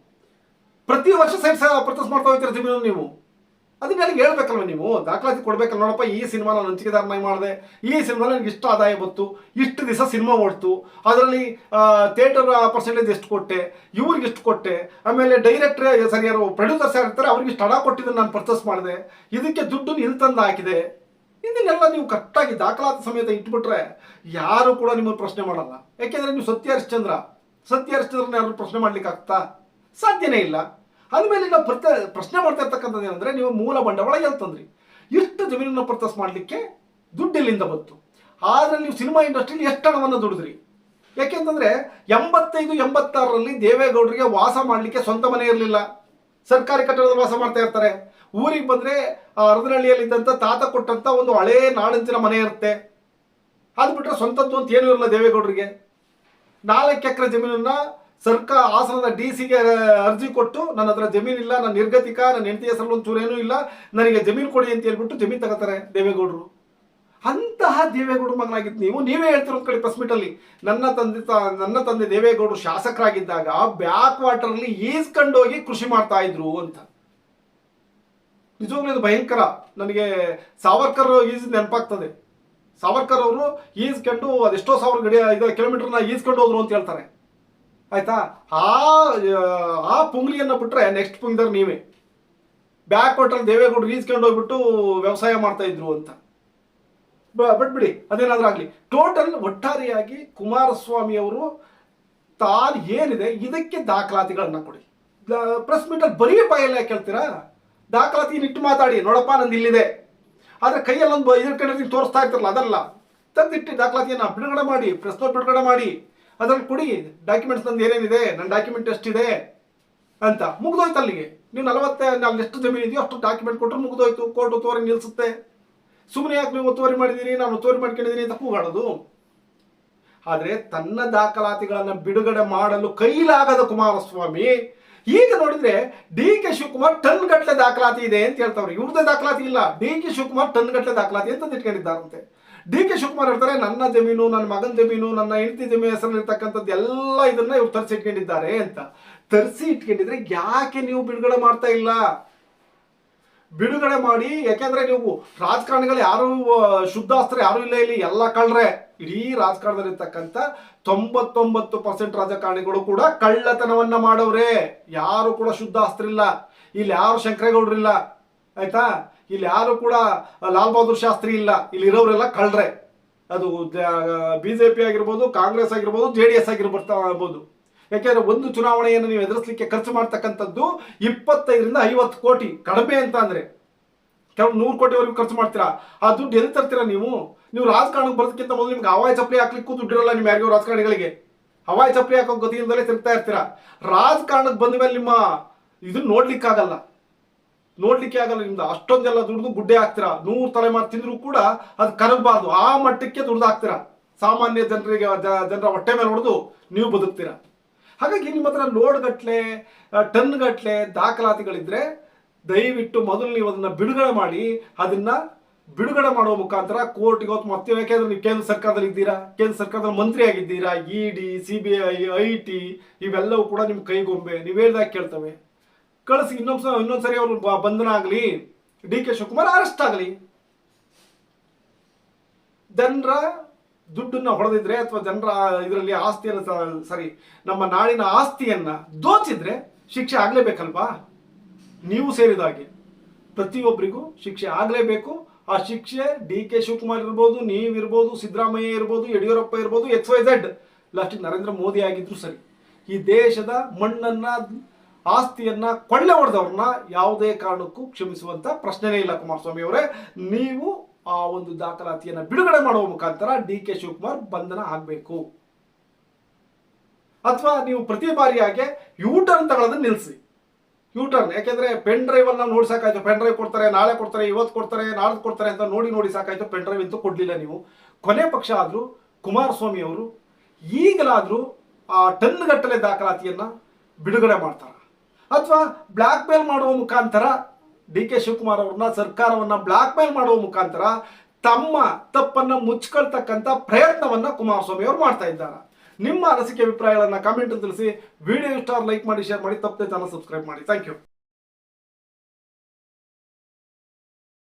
ಪ್ರತಿ ವರ್ಷ ಸೈಡ್ ಪರ್ಚೇಸ್ ಮಾಡ್ತಾ ಹೋಗ್ತಿರ್ತೀವಿ ನೀವು? ಅದನ್ನ ನನಗೆ ಹೇಳ್ಬೇಕಲ್ವ ನೀವು? ದಾಖಲಾತಿ ಕೊಡ್ಬೇಕಲ್ಲ ನೋಡಪ್ಪ, ಈ ಸಿನಿಮಾ ನಾನು ಹಂಚಿಕೆದಾರನಾಗಿ ಮಾಡಿದೆ. ಈ ಸಿನಿಮಾ ನನಗೆ ಇಷ್ಟು ಆದಾಯ ಬಂತು. ಇಷ್ಟು ದಿವಸ ಸಿನಿಮಾ ಓಡ್ತು. ಅದರಲ್ಲಿ ಥಿಯೇಟರ್ ಪರ್ಸೆಂಟೇಜ್ ಎಷ್ಟು ಕೊಟ್ಟೆ? ಇವ್ರಿಗೆ ಇಷ್ಟು ಕೊಟ್ಟೆ? ಆಮೇಲೆ ಡೈರೆಕ್ಟರ್ ಸರಿ, ಯಾರು ಪ್ರೊಡ್ಯೂಸರ್ಸ್ ಯಾರಿರ್ತಾರೆ ಅವ್ರಿಗೆ ಇಷ್ಟು ಹಣ ಕೊಟ್ಟಿದ್ದನ್ನು ನಾನು ಪರ್ಚೇಸ್ ಮಾಡಿದೆ. ಇದಕ್ಕೆ ದುಡ್ಡು ಇಲ್ಲಿ ತಂದು ಹಾಕಿದೆ. ಇದನ್ನೆಲ್ಲ ನೀವು ಕರೆಕ್ಟಾಗಿ ದಾಖಲಾತಿ ಸಮೇತ ಇಟ್ಬಿಟ್ರೆ ಯಾರು ಕೂಡ ನಿಮ್ಮನ್ನು ಪ್ರಶ್ನೆ ಮಾಡಲ್ಲ. ಯಾಕೆಂದ್ರೆ ನೀವು ಸತ್ಯ ಹರಿಶ್ಚಂದ್ರ. ಸತ್ಯ ಹರಿಶ್ಚಂದ್ರನ ಯಾರು ಪ್ರಶ್ನೆ ಮಾಡ್ಲಿಕ್ಕೆ ಆಗ್ತಾ ಸಾಧ್ಯನೇ ಇಲ್ಲ. ಅಂದಮೇಲೆ ನಾವು ಪ್ರತ ಪ್ರಶ್ನೆ ಮಾಡ್ತಾ ಇರ್ತಕ್ಕಂಥದ್ದು ಏನಂದ್ರೆ ನೀವು ಮೂಲ ಬಂಡವಾಳ ಎಲ್ಲಿ ತಂದ್ರಿ? ಇಷ್ಟು ಜಮೀನನ್ನು ಪರ್ಚೇಸ್ ಮಾಡಲಿಕ್ಕೆ ದುಡ್ಡು ಎಲ್ಲಿಂದ ಬಂತು? ಆದರೆ ನೀವು ಸಿನಿಮಾ ಇಂಡಸ್ಟ್ರಿಲಿ ಎಷ್ಟು ಹಣವನ್ನು ದುಡಿದ್ರಿ? ಯಾಕೆಂತಂದ್ರೆ ಎಂಬತ್ತೈದು, ಎಂಬತ್ತಾರರಲ್ಲಿ ದೇವೇಗೌಡರಿಗೆ ವಾಸ ಮಾಡಲಿಕ್ಕೆ ಸ್ವಂತ ಮನೆ ಇರಲಿಲ್ಲ. ಸರ್ಕಾರಿ ಕಟ್ಟಡದಲ್ಲಿ ವಾಸ ಮಾಡ್ತಾ ಇರ್ತಾರೆ. ಊರಿಗೆ ಬಂದ್ರೆ, ಆ ಅರದನಹಳ್ಳಿಯಲ್ಲಿದ್ದಂಥ ತಾತ ಕೊಟ್ಟಂತ ಒಂದು ಹಳೇ ನಾಡಂಚಿನ ಮನೆ ಇರುತ್ತೆ. ಅದು ಬಿಟ್ಟರೆ ಸ್ವಂತದ್ದು ಅಂತ ಏನೂ ಇರಲ್ಲ ದೇವೇಗೌಡರಿಗೆ. ನಾಲ್ಕು ಎಕರೆ ಜಮೀನನ್ನ ಸರ್ಕಾರ ಹಾಸನದ ಡಿ ಸಿಗೆ ಅರ್ಜಿ ಕೊಟ್ಟು ನನ್ನ ಹತ್ರ ಜಮೀನಿಲ್ಲ ನನ್ನ ನಿರ್ಗತಿಕ, ನನ್ನ ಹೆಂಡತಿ ಹೆಸರಲ್ಲಿ ಒಂದು ಏನೂ ಇಲ್ಲ, ನನಗೆ ಜಮೀನು ಕೊಡಿ ಅಂತ ಹೇಳ್ಬಿಟ್ಟು ಜಮೀನು ತಗೋತಾರೆ ದೇವೇಗೌಡರು. ಅಂತಹ ದೇವೇಗೌಡರು ಮಗನಾಗಿತ್ತು ನೀವು. ನೀವೇ ಹೇಳ್ತಿರೋದು ಕಡೆ ಪ್ರೆಸ್ ನನ್ನ ತಂದೆ ನನ್ನ ತಂದೆ ದೇವೇಗೌಡರು ಶಾಸಕರಾಗಿದ್ದಾಗ ಬ್ಯಾಕ್ ವಾಟರಲ್ಲಿ ಈಸ್ಕೊಂಡೋಗಿ ಕೃಷಿ ಮಾಡ್ತಾ ಇದ್ರು ಅಂತ. ನಿಜವಾಗ್ಲೂ ಇದು ಭಯಂಕರ. ನನಗೆ ಸಾವರ್ಕರ್ ಈಜ್ ನೆನಪಾಗ್ತದೆ. ಸಾವರ್ಕರ್ ಅವರು ಈಸ್ಕೊಂಡು ಅದೆಷ್ಟೋ ಸಾವಿರ ಗಡಿ ಇದು ಕಿಲೋಮೀಟರ್ನ ಈಸ್ಕೊಂಡು ಹೋದ್ರು ಅಂತ ಹೇಳ್ತಾರೆ. ಆಯ್ತಾ? ಆ ಆ ಪುಂಗ್ಲಿಯನ್ನ ಬಿಟ್ರೆ ನೆಕ್ಸ್ಟ್ ಪುಂಗ್ದರ್ ನೀವೇ. ಬ್ಯಾಕ್ ವಾಟರ್ ದೇವೇಗೌಡರು ಈಸ್ಕೊಂಡು ಹೋಗ್ಬಿಟ್ಟು ವ್ಯವಸಾಯ ಮಾಡ್ತಾ ಇದ್ರು ಅಂತ. ಬ- ಬಿಡಿ ಅದೇನಾದ್ರೂ ಆಗಲಿ. ಟೋಟಲ್ ಒಟ್ಟಾರೆಯಾಗಿ ಕುಮಾರಸ್ವಾಮಿ ಅವರು ತಾನು ಏನಿದೆ ಇದಕ್ಕೆ ದಾಖಲಾತಿಗಳನ್ನ ಕೊಡಿ. ಪ್ರೆಸ್ ಮೀಟಲ್ಲಿ ಬರೀ ಬಾಯಲ್ಲ ಕೇಳ್ತೀರಾ? ದಾಖಲಾತಿ ಇಟ್ಟು ಮಾತಾಡಿ. ನೋಡಪ್ಪ, ನಂದು ಇಲ್ಲಿದೆ. ಆದರೆ ಕೈಯಲ್ಲಿ ಒಂದು ಇದ್ರ ಕಡೆ ತೋರಿಸ್ತಾ ಇರ್ತಾರಲ್ಲ, ಅದಲ್ಲ. ತಂದಿಟ್ಟು ದಾಖಲಾತಿಯನ್ನು ಬಿಡುಗಡೆ ಮಾಡಿ ಪ್ರೆಸ್ ನೋಟ್ ಬಿಡುಗಡೆ ಮಾಡಿ. ಅದ್ರಲ್ಲಿ ಕೊಡಿ. ಡಾಕ್ಯುಮೆಂಟ್ಸ್ ನಂದು ಏನೇನಿದೆ? ನನ್ನ ಡಾಕ್ಯುಮೆಂಟ್ ಎಷ್ಟಿದೆ? ಅಂತ. ಮುಗ್ದೋಯ್ತು ಅಲ್ಲಿಗೆ. ನೀವು ನಲವತ್ತೆ, ಅಲ್ಲಿ ಎಷ್ಟು ಜಮೀನು ಇದೆಯೋ ಅಷ್ಟು ಡಾಕ್ಯುಮೆಂಟ್ ಕೊಟ್ಟರು ಮುಗ್ದೋಯ್ತು. ಕೋರ್ಟ್ ಒತ್ತುವರಿ ನಿಲ್ಲಿಸುತ್ತೆ ಸುಮ್ಮನೆ ಯಾಕೆ ನೀವು ಒತ್ತುವರಿ ಮಾಡಿದ್ದೀರಿ? ನಾನು ಒತ್ತುವರಿ ಮಾಡ್ಕೊಂಡಿದ್ದೀನಿ ಅಂತ ಕೂಗಾಡೋದು. ಆದರೆ ತನ್ನ ದಾಖಲಾತಿಗಳನ್ನು ಬಿಡುಗಡೆ ಮಾಡಲು ಕೈಲಾಗದ ಕುಮಾರಸ್ವಾಮಿ, ಈಗ ನೋಡಿದ್ರೆ ಡಿ ಕೆ ಶಿವಕುಮಾರ್ ಟನ್ ಗಟ್ಟಲೆ ದಾಖಲಾತಿ ಇದೆ ಅಂತ ಹೇಳ್ತಾವ್ರೆ. ಇವ್ರದ್ದೇ ದಾಖಲಾತಿ ಇಲ್ಲ. ಡಿ ಕೆ ಶಿವಕುಮಾರ್ ಟನ್ ಗಟ್ಟಲೆ ದಾಖಲಾತಿ ಅಂತ ಇಟ್ಕೊಂಡಿದ್ದಾರಂತೆ. ಡಿ ಕೆ ಶಿವಕುಮಾರ್ ಹೇಳ್ತಾರೆ, ನನ್ನ ಜಮೀನು, ನನ್ನ ಮಗನ ಜಮೀನು, ನನ್ನ ಹೆಂಡತಿ ಜಮೀನು ಹೆಸರಲ್ಲಿರ್ತಕ್ಕಂಥದ್ದು ಎಲ್ಲ ಇದನ್ನ ಇವ್ರು ತರಿಸಿ ಇಟ್ಕೊಂಡಿದ್ದಾರೆ ಅಂತ. ತರಿಸಿ ಇಟ್ಕೊಂಡಿದ್ರೆ ಯಾಕೆ ನೀವು ಬಿಡುಗಡೆ ಮಾಡ್ತಾ ಇಲ್ಲ? ಬಿಡುಗಡೆ ಮಾಡಿ, ಯಾಕೆಂದ್ರೆ ನೀವು ರಾಜಕಾರಣಿಗಳು ಯಾರು ಶುದ್ಧಾಸ್ತ್ರ ಯಾರು ಇಲ್ಲ ಇಲ್ಲಿ ಎಲ್ಲ ಕಳ್ಳರೆ ಇಡೀ ರಾಜಕಾರಣದಲ್ಲಿ ಇರ್ತಕ್ಕಂಥ ತೊಂಬತ್ತೊಂಬತ್ತು ಪರ್ಸೆಂಟ್ ರಾಜಕಾರಣಿಗಳು ಕೂಡ ಕಳ್ಳತನವನ್ನ ಮಾಡವ್ರೆ. ಯಾರು ಕೂಡ ಶುದ್ಧಾಸ್ತ್ರ ಇಲ್ಲ. ಇಲ್ಲಿ ಯಾರು ಶಂಕರೇಗೌಡ್ರಿಲ್ಲ ಆಯ್ತಾ? ಇಲ್ಲಿ ಯಾರು ಕೂಡ ಲಾಲ್ ಬಹದ್ದೂರ್ ಶಾಸ್ತ್ರಿ ಇಲ್ಲ. ಇಲ್ಲಿ ಇರೋರೆಲ್ಲ ಕಳ್ರೆ. ಅದು ಬಿ ಜೆ ಪಿ ಆಗಿರ್ಬೋದು, ಕಾಂಗ್ರೆಸ್ ಆಗಿರ್ಬೋದು, ಜೆ ಡಿ ಎಸ್ ಆಗಿರ್ಬೋದು ಯಾಕೆಂದ್ರೆ ಒಂದು ಚುನಾವಣೆಯನ್ನು ನೀವು ಎದುರಿಸಲಿಕ್ಕೆ ಖರ್ಚು ಮಾಡ್ತಕ್ಕಂಥದ್ದು ಇಪ್ಪತ್ತೈದರಿಂದ ಐವತ್ತು ಕೋಟಿ. ಕಡಿಮೆ ಅಂತ ಅಂದರೆ. ಕೆಲವು ನೂರು ಕೋಟಿವರೆಗೂ ಖರ್ಚು ಮಾಡ್ತೀರಾ? ಆ ದುಡ್ಡು ಎಲ್ಲಿ ತರ್ತೀರಾ ನೀವು? ನೀವು ರಾಜಕಾರಣಕ್ಕೆ ಬರೋದಕ್ಕಿಂತ ಮೊದಲು ನಿಮ್ಗೆ ಹವಾಯಿ ಚಪ್ಪಲಿ ಹಾಕ್ಲಿಕ್ಕೂ ದುಡ್ಡಿರಲ್ಲ ನಿಮ್ಮ ಯಾರಿಗೂ ರಾಜಕಾರಣಿಗಳಿಗೆ. ಹವಾಯಿ ಚಪ್ಪಲಿ ಹಾಕೋ ಗತಿಯಿಂದಲೇ ತಿರ್ತಾ ಇರ್ತೀರಾ? ರಾಜಕಾರಣಕ್ಕೆ ಬಂದ ಮೇಲೆ ನಿಮ್ಮ ಇದನ್ನ ನೋಡ್ಲಿಕ್ಕಾಗಲ್ಲ. ನೋಡ್ಲಿಕ್ಕೆ ಆಗಲ್ಲ ನಿಮ್ದು. ಅಷ್ಟೊಂದೆಲ್ಲ ದುಡ್ದು ಗುಡ್ಡೆ ಹಾಕ್ತೀರಾ? ನೂರು ತಲೆಮಾರು ತಿಂದರೂ ಕೂಡ ಅದು ಕರಗಬಾರ್ದು. ಆ ಮಟ್ಟಕ್ಕೆ ದುಡ್ದು ಹಾಕ್ತೀರಾ? ಸಾಮಾನ್ಯ ಜನರಿಗೆ ಜನರ ಹೊಟ್ಟೆ ಮೇಲೆ ಹೊಡೆದು ನೀವು ಬದುಕ್ತೀರ? ಹಾಗಾಗಿ ನಿಮ್ಮ ಹತ್ರ ಲೋಡ್ ಗಟ್ಲೆ ಟನ್ ಗಟ್ಲೆ ದಾಖಲಾತಿಗಳಿದ್ರೆ ದಯವಿಟ್ಟು ಮೊದಲು ನೀವು ಅದನ್ನ ಬಿಡುಗಡೆ ಮಾಡಿ, ಅದನ್ನ ಬಿಡುಗಡೆ ಮಾಡುವ ಮುಖಾಂತರ ಕೋರ್ಟ್ಗೆ ಹೋಗಿ ಮತ್ತೆ ಯಾಕೆಂದ್ರೆ ನೀವು ಕೇಂದ್ರ ಸರ್ಕಾರದಲ್ಲಿ ಇದ್ದೀರಾ? ಕೇಂದ್ರ ಸರ್ಕಾರದ ಮಂತ್ರಿ ಆಗಿದ್ದೀರಾ? E D, C B I I T ಇವೆಲ್ಲವೂ ಕೂಡ ನಿಮ್ಮ ಕೈಗೊಂಬೆ. ನೀವು ಹೇಳ್ದಾಗ ಕೇಳ್ತವೆ. ಕಳಿಸಿ ಇನ್ನೊಂದ್ಸ ಇನ್ನೊಂದ್ಸರಿ ಅವರು ಬಂಧನ ಆಗಲಿ, ಡಿ ಕೆ ಶಿವಕುಮಾರ್ ಅರೆಸ್ಟ್ ಆಗಲಿ. ಜನರ ದುಡ್ಡನ್ನ ಹೊಡೆದಿದ್ರೆ ಅಥವಾ ಜನರ ಇದರಲ್ಲಿ ಆಸ್ತಿಯನ್ನು ಸರಿ, ನಮ್ಮ ನಾಡಿನ ಆಸ್ತಿಯನ್ನ ದೋಚಿದ್ರೆ ಶಿಕ್ಷೆ ಆಗ್ಲೇಬೇಕಲ್ವಾ? ನೀವು ಸೇರಿದಾಗೆ ಪ್ರತಿಯೊಬ್ಬರಿಗೂ ಶಿಕ್ಷೆ ಆಗಲೇಬೇಕು. ಆ ಶಿಕ್ಷೆ ಡಿ ಕೆ ಶಿವಕುಮಾರ್ ಇರ್ಬೋದು, ನೀವಿರ್ಬೋದು, ಸಿದ್ದರಾಮಯ್ಯ ಇರ್ಬೋದು, ಯಡಿಯೂರಪ್ಪ ಇರ್ಬೋದು ಎಚ್ ವೈ ಝೆಡ್. ಲಾಸ್ಟಿಗೆ ನರೇಂದ್ರ ಮೋದಿ ಆಗಿದ್ರು ಸರಿ. ಈ ದೇಶದ ಮಣ್ಣನ್ನ ಆಸ್ತಿಯನ್ನ ಕೊಳ್ಳೆ ಹೊಡೆದವ್ರನ್ನ ಯಾವುದೇ ಕಾರಣಕ್ಕೂ ಕ್ಷಮಿಸುವಂತ ಪ್ರಶ್ನೆನೇ ಇಲ್ಲ ಕುಮಾರಸ್ವಾಮಿ ಅವರೇ. ನೀವು ಆ ಒಂದು ದಾಖಲಾತಿಯನ್ನ ಬಿಡುಗಡೆ ಮಾಡುವ ಮುಖಾಂತರ ಡಿ ಕೆ ಶಿವಕುಮಾರ್ ಬಂಧನ ಆಗಬೇಕು. ಅಥವಾ ನೀವು ಪ್ರತಿ ಬಾರಿಯಾಗೆ ಯೂಟರ್ನ್ ತಗೊಳ್ಳೋದನ್ನ ನಿಲ್ಲಿಸಿ ಯೂಟರ್ನ್ ಯಾಕೆಂದ್ರೆ ಪೆನ್ ಡ್ರೈವ್ ಅನ್ನ ನೋಡಿ ಸಾಕಾಯ್ತು. ಪೆನ್ ಡ್ರೈವ್ ಕೊಡ್ತಾರೆ, ನಾಳೆ ಕೊಡ್ತಾರೆ, ಇವತ್ತು ಕೊಡ್ತಾರೆ ನಾಳೆ ಕೊಡ್ತಾರೆ ಅಂತ ನೋಡಿ ನೋಡಿ ಸಾಕಾಯ್ತು. ಪೆನ್ ಡ್ರೈವ್ ಅಂತೂ ಕೊಡ್ಲಿಲ್ಲ ನೀವು. ಕೊನೆ ಪಕ್ಷ ಆದರೂ ಕುಮಾರಸ್ವಾಮಿ ಅವರು ಈಗಲಾದರೂ ಆ ಟನ್ ಗಟ್ಟಲೆ ದಾಖಲಾತಿಯನ್ನ ಬಿಡುಗಡೆ ಮಾಡ್ತಾರ. ಅಥವಾ ಬ್ಲ್ಯಾಕ್ ಮೇಲ್ ಮಾಡುವ ಮುಖಾಂತರ ಡಿ ಕೆ ಶಿವಕುಮಾರ್ ಅವ್ರನ್ನ, ಸರ್ಕಾರವನ್ನ ಬ್ಲ್ಯಾಕ್ ಮೇಲ್ ಮಾಡುವ ಮುಖಾಂತರ ತಮ್ಮ ತಪ್ಪನ್ನ ಮುಚ್ಕೊಳ್ತಕ್ಕಂಥ ಪ್ರಯತ್ನವನ್ನ ಕುಮಾರಸ್ವಾಮಿ ಅವರು ಮಾಡ್ತಾ ಇದ್ದಾರೆ. ನಿಮ್ಮ ಅನಿಸಿಕೆ ಅಭಿಪ್ರಾಯಗಳನ್ನ ಕಾಮೆಂಟ್ ತಿಳಿಸಿ ವಿಡಿಯೋ ಇಷ್ಟ ಲೈಕ್ ಮಾಡಿ ಶೇರ್ ಮಾಡಿ, ತಪ್ಪದೆ ಚಾನಲ್ ಸಬ್ಸ್ಕ್ರೈಬ್ ಮಾಡಿ. Thank you